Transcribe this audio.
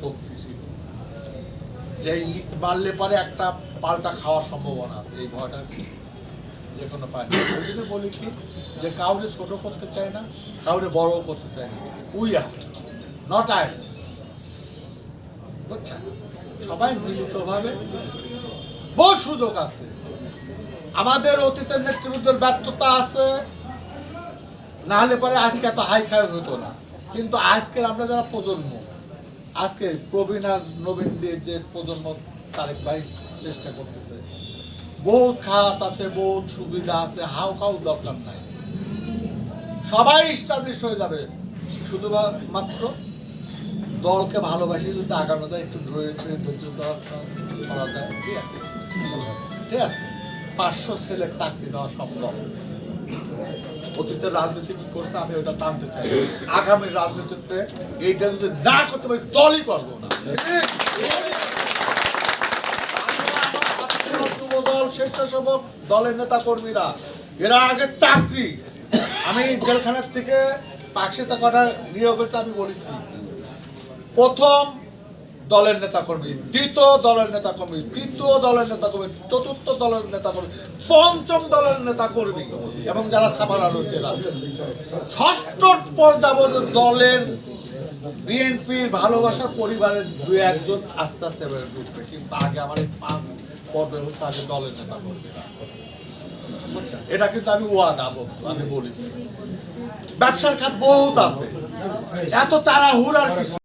শক্তি ছিল। যে ইট মারলে পরে একটা পাল্টা খাওয়ার সম্ভাবনা আছে, এই ভয়টা ছিল যে কোনো পায় না ওই জন্য বলি কি, যে কাউরে ছোট করতে চায় না, কাউরে বড় করতে চায় না। উই আর নট আই বুঝছেন সবাই মিলিতভাবে বহু সুযোগ আছে। আমাদের অতীতের নেতৃবৃন্দের ব্যর্থতা আছে। না হলে পরে আজকে এত হাই খাই হতো না। কিন্তু আজকের আমরা যারা প্রজন্ম আজকে প্রবীণ আর নবীন দিয়ে যে প্রজন্ম তারেক ভাই চেষ্টা করতেছে। বহুত খাত আছে, বহুত সুবিধা আছে, হাউ খাউ দরকার নাই। সবাই স্টাবলিশ হয়ে যাবে। শুধু মাত্র দলকে ভালোবাসি যদি আগানো যায় একটু ধৈর্য ছড়ে ধৈর্য করা যায়। ঠিক আছে ঠিক আছে, পাঁচশো ছেলে চাকরি দেওয়া সম্ভব। অতীতের রাজনীতি কি করছে, আমি ওটা টানতে চাই। আগামী রাজনীতিতে এইটা যদি না করতে পারি, দলই করব না। দল, স্বেচ্ছাসেবক দলের নেতা কর্মীরা এরা আগে চাকরি। আমি জেলখানার থেকে পাকশিতা কটা নিয়োগ আমি বলেছি। প্রথম দলের নেতা কর্মী দ্বিতীয় দলের নেতা কর্মী তৃতীয় দলের নেতা কর্মী চতুর্থ দলের নেতা কর্মী পঞ্চম দলের নেতা কর্মী এবং যারা ছাপানা রয়েছে ষষ্ঠ পর্যাবত দলের বিএনপির ভালোবাসার পরিবারের দু একজন আস্তে আস্তে ঢুকবে। কিন্তু আগে আমার এই পাঁচ পর্বে হচ্ছে আগে দলের নেতা কর্মীরা এটা কিন্তু আমি ওয়াদা আমি বলেছি। ব্যবসার খাত বহুত আছে। এত তাড়াহুড়ার কিছু